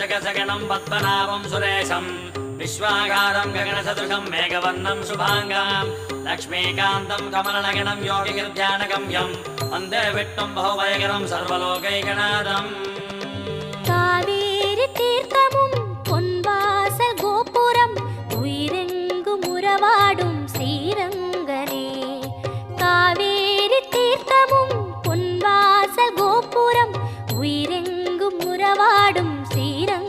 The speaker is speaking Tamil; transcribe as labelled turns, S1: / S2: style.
S1: जगसगणम् पद्मनाभम् सुरेशम् विश्वागारम् गगनसदृशम् मेघवर्णम् शुभाङ्गाम् लक्ष्मीकान्तम् कमलनगणम् योगिगिर्ध्यानगम्यम् वन्दे विट्टम् बहुवैकरम् सर्वलोकैकनादम्
S2: காவேரி தீர்த்தமும் பொன்வாச கோபுரம் உயிரெங்கும் உறவாடும் ஸ்ரீர